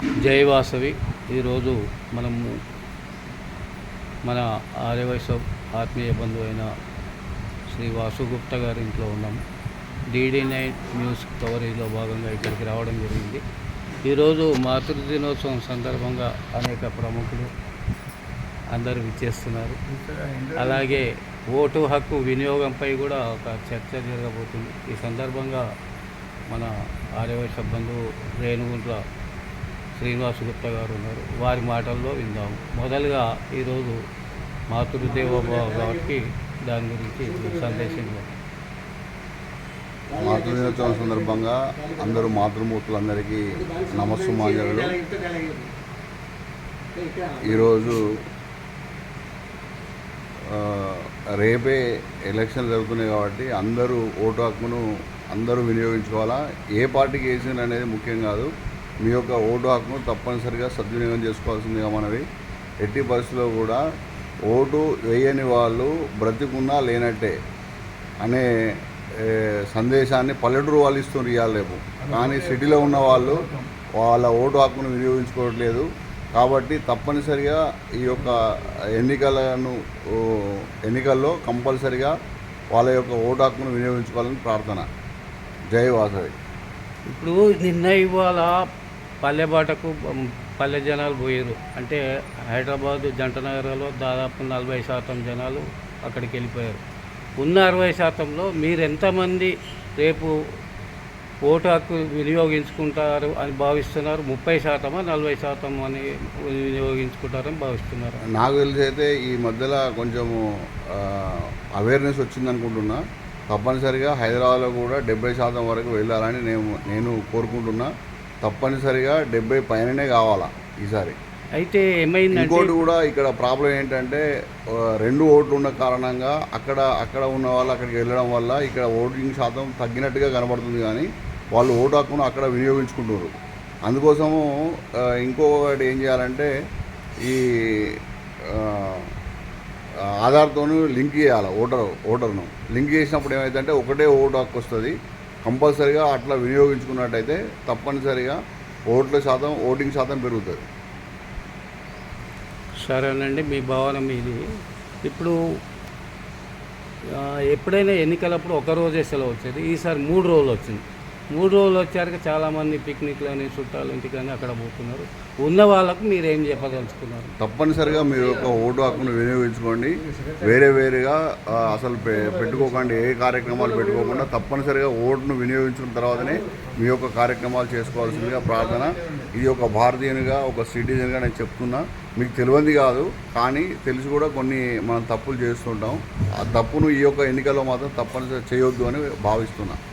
జయవాసవి ఈరోజు మనము మన ఆర్యవైశ్వ ఆత్మీయ బంధువు అయిన శ్రీ వాసుగుప్త గారి ఇంట్లో ఉన్నాము డీడీ నైన్ న్యూస్ కవరేజ్లో భాగంగా ఇక్కడికి రావడం జరిగింది. ఈరోజు మాతృదినోత్సవం సందర్భంగా అనేక ప్రముఖులు అందరూ విచ్చేస్తున్నారు. అలాగే ఓటు హక్కు వినియోగంపై కూడా ఒక చర్చ జరగబోతుంది. ఈ సందర్భంగా మన ఆర్యవైశ్య బంధువు రేణుగుంట్ల శ్రీనివాస్ గుప్తా గారు ఉన్నారు. వారి మాటల్లో విందాము మొదలుగా ఈరోజు మాతృదేవోభావ కాబట్టి దాని గురించి సందేశం ఇవ్వండి. మాతృ దినోత్సవం సందర్భంగా అందరూ మాతృమూర్తులందరికీ నమస్సుమాంజలు ఈరోజు రేపే ఎలక్షన్ జరుగుతున్నాయి కాబట్టి అందరూ ఓటు హక్కును అందరూ వినియోగించుకోవాలా? ఏ పార్టీకి వేసిన అనేది ముఖ్యం కాదు. మీ యొక్క ఓటు హక్కును తప్పనిసరిగా సద్వినియోగం చేసుకోవాల్సిందిగా మనవి. ఎట్టి పరిస్థితుల్లో కూడా ఓటు వేయని వాళ్ళు బ్రతికున్నా లేనట్టే అనే సందేశాన్ని పల్లెటూరు వాళ్ళు ఇస్తున్నారు ఇవాళ రేపు. కానీ సిటీలో ఉన్న వాళ్ళు వాళ్ళ ఓటు హక్కును వినియోగించుకోవట్లేదు. కాబట్టి తప్పనిసరిగా ఈ యొక్క ఎన్నికలను ఎన్నికల్లో కంపల్సరిగా వాళ్ళ యొక్క ఓటు హక్కును వినియోగించుకోవాలని ప్రార్థన. జై వాసవి. ఇప్పుడు నిన్న ఇవాళ పల్లెబాటకు పల్లె జనాలు పోయారు అంటే హైదరాబాద్ జంట నగరాల్లో దాదాపు నలభై శాతం జనాలు అక్కడికి వెళ్ళిపోయారు. ఉన్న అరవై శాతంలో మీరు ఎంతమంది రేపు ఓటు హక్కు వినియోగించుకుంటారు అని భావిస్తున్నారు? ముప్పై శాతమా నలభై శాతం అని వినియోగించుకుంటారని భావిస్తున్నారు? నాకు తెలిసి అయితే ఈ మధ్యలో కొంచెము అవేర్నెస్ వచ్చింది అనుకుంటున్నా తప్పనిసరిగా హైదరాబాద్లో కూడా డెబ్బై శాతం వరకు వెళ్ళాలని నేను నేను కోరుకుంటున్నా. తప్పనిసరిగా డెబ్బై పైననే కావాలా ఈసారి. అయితే ఏమైందంటే ఇంకోటి కూడా ఇక్కడ ప్రాబ్లం ఏంటంటే రెండు ఓట్లు ఉన్న కారణంగా అక్కడ అక్కడ ఉన్న వాళ్ళు అక్కడికి వెళ్ళడం వల్ల ఇక్కడ ఓటింగ్ శాతం తగ్గినట్టుగా కనబడుతుంది కానీ వాళ్ళు ఓటు హక్కును అక్కడ వినియోగించుకుంటున్నారు. అందుకోసము ఇంకొకటి ఏం చేయాలంటే ఈ ఆధార్తోను లింక్ చేయాలి ఓటర్ ఓటర్ను. లింక్ చేసినప్పుడు ఏమైందంటే ఒకటే ఓటు హక్కు వస్తుంది. కంపల్సరిగా అట్లా వినియోగించుకున్నట్టయితే తప్పనిసరిగా ఓట్ల శాతం ఓటింగ్ శాతం పెరుగుతుంది. సరేనండి మీ భావన మీది. ఇప్పుడు ఎప్పుడైనా ఎన్నికలప్పుడు ఒక రోజే సెలవు వచ్చేది ఈసారి మూడు రోజులు వచ్చింది. మూడు రోజులు వచ్చాక చాలామంది పిక్నిక్లని చుట్టాలు ఇంటికని అక్కడ పోతున్నారు. ఉన్న వాళ్ళకు మీరు ఏం చెప్పదలుచుకున్నారు? తప్పనిసరిగా మీ యొక్క ఓటు హక్కును వినియోగించుకోండి. వేరే వేరేగా అసలు పె- పెట్టుకోకండి ఏ కార్యక్రమాలు పెట్టుకోకుండా తప్పనిసరిగా ఓటును వినియోగించుకున్న తర్వాతనే మీ యొక్క కార్యక్రమాలు చేసుకోవాల్సిందిగా ప్రార్థన. ఇది ఒక భారతీయునిగా ఒక సిటిజన్గా నేను చెప్తున్నా. మీకు తెలియంది కాదు కానీ తెలిసి కూడా కొన్ని మనం తప్పులు చేస్తుంటాం. ఆ తప్పును ఈ యొక్క ఎన్నికల్లో మాత్రం తప్పనిసరి చేయొద్దు అని భావిస్తున్నాను